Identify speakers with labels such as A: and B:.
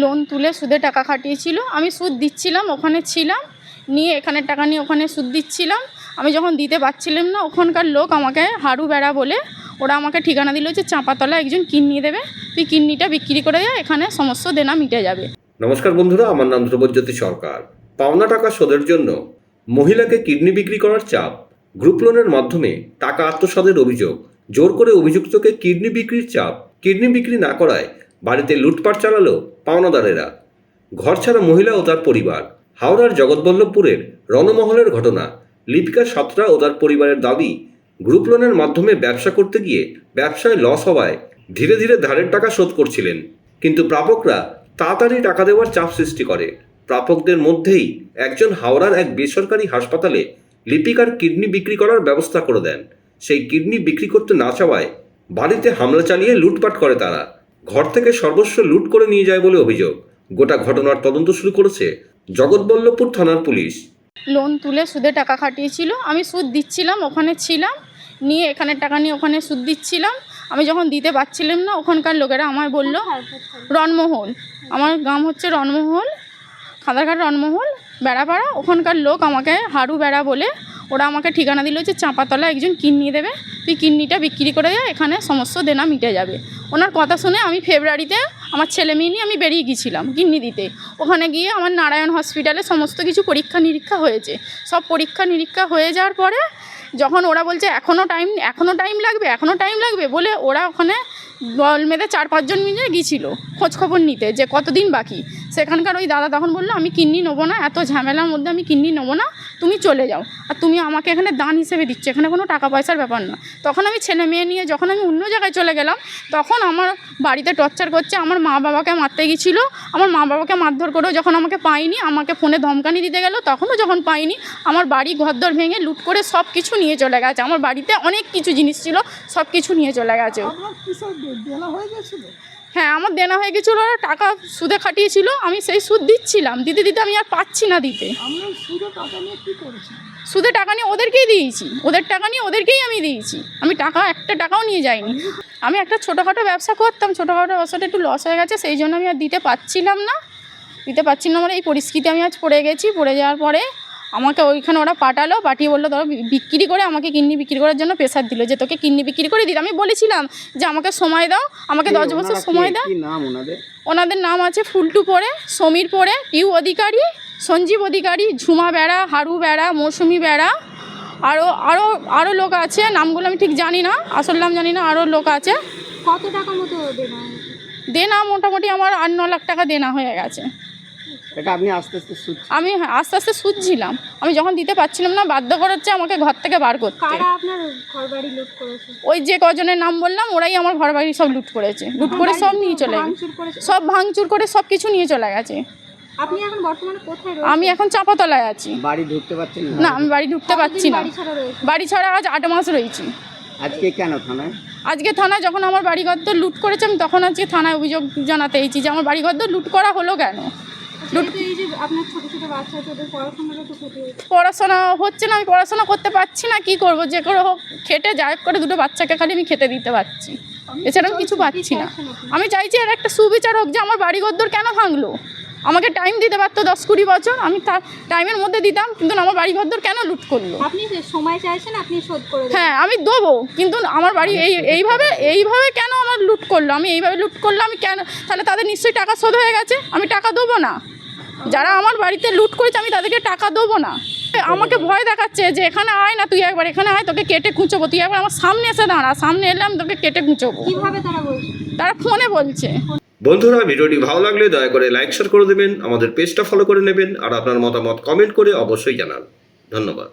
A: Loan তুলে সুদে টাকা খাটিয়েছিল। আমি সুদ দিচ্ছিলাম, ওখানে ছিলাম। নিয়ে এখানে টাকা নিয়ে ওখানে সুদ দিচ্ছিলাম। আমি যখন দিতে পারছিলাম না, ওখানকার লোক আমাকে হাড়ু বেড়া বলে, ওরা আমাকে ঠিকানা দিল যে চাঁপাতলা একজন কিডনি দেবে। তুই কিডনিটা বিক্রি করে যা এখানে সমস্ত দেনা মিটে যাবে।
B: নমস্কার বন্ধুরা, আমার নাম ধ্রুবজ্যোতি সরকার। পাওনা টাকা শোধের জন্য মহিলাকে কিডনি বিক্রি করার চাপ, গ্রুপ লোনের মাধ্যমে টাকা আত্মসাদের অভিযোগ, জোর করে অভিযুক্তকে কিডনি বিক্রির চাপ, কিডনি বিক্রি না করায় বাড়িতে লুটপাট চালালো পাওনাদারেরা। ঘর ছাড়া মহিলা ও তার পরিবার। হাওড়ার জগৎবল্লভপুরের রণমহলের ঘটনা। লিপিকা সাতরা ও তার পরিবারের দাবি, গ্রুপ লোনের মাধ্যমে ব্যবসা করতে গিয়ে ব্যবসায় লস হওয়ায় ধীরে ধীরে ধারের টাকা শোধ করছিলেন। কিন্তু প্রাপকরা তাড়াতাড়ি টাকা দেওয়ার চাপ সৃষ্টি করে। প্রাপকদের মধ্যেই একজন হাওড়ার এক বেসরকারি হাসপাতালে লিপিকার কিডনি বিক্রি করার ব্যবস্থা করে দেন। সেই কিডনি বিক্রি করতে না চাওয়ায় বাড়িতে হামলা চালিয়ে লুটপাট করে তারা। ঘর থেকে সর্বস্ব লুট করে নিয়ে যায় বলে অভিযোগ। গোটা ঘটনার তদন্ত শুরু করেছে জগৎবল্লভপুর থানার পুলিশ।
A: লোন তুলে সুদে টাকা খাটিয়েছিল। আমি সুদ দিচ্ছিলাম, ওখানে ছিলাম। নিয়ে এখানে টাকা নিয়ে ওখানে সুদ দিচ্ছিলাম। আমি যখন দিতে পারছিলাম না, ওখানকার লোকেরা আমায় বলল রণমহল আমার গ্রাম হচ্ছে রণমহল খাদারঘাট রণমহল বেড়াপাড়া। ওখানকার লোক আমাকে হাড়ু বেড়া বলে ওরা আমাকে ঠিকানা দিল যে চাঁপাতলা একজন কিডনি দেবে। তুই কিডনিটা বিক্রি করে যা এখানে সমস্ত দেনা মিটে যাবে। ওনার কথা শুনে আমি ফেব্রুয়ারিতে আমার ছেলে মেয়ে নিয়ে আমি বেরিয়ে গিয়েছিলাম কিডনি দিতে। ওখানে গিয়ে আমার নারায়ণ হসপিটালে সমস্ত কিছু পরীক্ষা নিরীক্ষা হয়েছে। সব পরীক্ষা নিরীক্ষা হয়ে যাওয়ার পরে যখন ওরা বলছে এখনও টাইম এখনও টাইম লাগবে এখনও টাইম লাগবে? বলে ওরা ওখানে দল মেয়েদের চার পাঁচজন মিলে গিয়েছিল খোঁজখবর নিতে যে কতদিন বাকি। সেখানকার ওই দাদা তখন বলল, আমি কিডনি নেব না, এত ঝামেলার মধ্যে আমি কিডনি নেব না, তুমি চলে যাও। আর তুমি আমাকে এখানে দান হিসেবে দিচ্ছ, এখানে কোনো টাকা পয়সার ব্যাপার না। তখন আমি ছেলে মেয়ে নিয়ে যখন আমি অন্য জায়গায় চলে গেলাম, তখন আমার বাড়িতে টর্চার করছে, আমার মা বাবাকে মারতে গেছিল, আমার মা বাবাকে মারধর করেও যখন আমাকে পাইনি আমাকে ফোনে ধমকানি দিতে গেল, তখনও যখন পাইনি আমার বাড়ি ঘরদর ভেঙে লুট করে সব কিছু নিয়ে চলে গেছে। আমার বাড়িতে অনেক কিছু জিনিস ছিল, সব কিছু নিয়ে চলে গেছে।
C: হয়ে
A: আমার দেনা হয়ে গেছিল ওরা টাকা সুদে খাটিয়েছিল আমি সেই সুদ দিচ্ছিলাম। দিতে দিতে আমি আর পাচ্ছি না দিতে।
C: সুদে টাকা নিয়ে
A: সুদে টাকা নিয়ে ওদেরকেই দিয়েছি। ওদের টাকা নিয়ে ওদেরকেই আমি দিয়েছি। আমি টাকা একটা টাকাও নিয়ে যাইনি। আমি একটা ছোটোখাটো ব্যবসা করতাম ছোটোখাটো ব্যবসাটা একটু লস হয়ে গেছে সেই জন্য আমি আর দিতে পারছিলাম না। দিতে পারছি না আমার এই পরিস্থিতি আমি আজ পড়ে গেছি। পড়ে যাওয়ার পরে আমাকে ওইখানে ওরা পাঠালো পাঠিয়ে বলল ধরো বিক্রি করে আমাকে কিডনি বিক্রি করার জন্য প্রেশার দিল যে তোকে কিডনি বিক্রি করে দিতে আমি বলেছিলাম যে আমাকে সময় দাও আমাকে দশ বছর সময় দাও।
D: ওনাদের?
A: ওনাদের নাম আছে ফুলটু পরে সমীর পরে পিউ অধিকারী সঞ্জীব অধিকারী ঝুমা বেড়া হারু বেড়া মৌসুমি বেড়া আরও আরও আরও লোক আছে নামগুলো আমি ঠিক জানি না আসল নাম জানি না আরও লোক আছে।
E: কত টাকা মতো দেনা
A: দেনা মোটামুটি আমার আট ন লাখ টাকা দেনা হয়ে গেছে।
D: এটা আপনি আস্তে আস্তে সুদ
A: আমি আস্তে আস্তে সুদছিলাম আমি যখন দিতে পারছিলাম না বাধ্য করাচ্ছে আমাকে ঘর থেকে বার করতে।
E: কারা আপনার ঘর বাড়ি লুট করেছে?
A: ওই যে কজনের নাম বললাম ওরাই আমার ঘর বাড়ি সব লুট করেছে। লুট করে সব নিয়ে চলে গেছে।
E: ভাঙচুর করেছে?
A: সব ভাঙচুর করে সব কিছু নিয়ে চলে গেছে।
E: আপনি এখন বর্তমানে কোথায় রয়েছেন?
A: আমি এখন চাপাতলায় আছি।
D: বাড়ি ঢুকতে পারছেন
A: না? আমি বাড়ি ঢুকতে পারছি না।
E: বাড়ি ছাড়া রয়েছে?
A: বাড়ি ছাড়া আজ আট মাস রয়েছি।
D: আজকে কেন থানায়?
A: আজকে থানায় যখন আমার বাড়িঘর লুট করেছে আমি তখন আজকে থানায় অভিযোগ জানাতে এসেছি যে আমার বাড়িঘর লুট করা হলো কেন? পড়াশোনা হচ্ছে না আমি পড়াশোনা করতে পারছি না কি করব? যে করে হোক খেটে যাই করে দুটো বাচ্চাকে খালি আমি খেতে দিতে পারছি। এছাড়া আমি কিছু পাচ্ছি না। আমি চাইছি এর একটা সুবিচার হোক যে আমার বাড়িঘর কেন ভাঙলো? আমাকে টাইম দিতে পারতো দশ কুড়ি বছর আমি তার টাইমের মধ্যে দিতাম কিন্তু আমার বাড়িঘর কেন লুট করল?
E: আপনি সময় চাইছেন আপনি শোধ করে
A: হ্যাঁ আমি দেবো কিন্তু আমার বাড়ি এই এইভাবে এইভাবে কেন লুট করল আমি এইভাবে লুট করল আমি কেন তাহলে তাদের নিশ্চয়ই টাকা শোধ হয়ে গেছে আমি টাকা দেবো না। যারা আমার বাড়িতে লুট করেছে আমি তাদেরকে টাকা দেবো না। আমাকে ভয় দেখাচ্ছে যে এখানে আয় না তুই একবার এখানে আয় তোকে কেটে কুঁচোবো তুই একবার আমার সামনে এসে দাঁড়া সামনে এলে আমি তোকে কেটে কুঁচোবো
E: কীভাবে তারা
A: তারা ফোনে বলছে।
B: বন্ধুরা ভিডিওটি ভালো লাগলে দয়া করে লাইক শেয়ার করে দেবেন আমাদের পেজটা ফলো করে নেবেন আর আপনার মতামত কমেন্ট করে অবশ্যই জানান। ধন্যবাদ।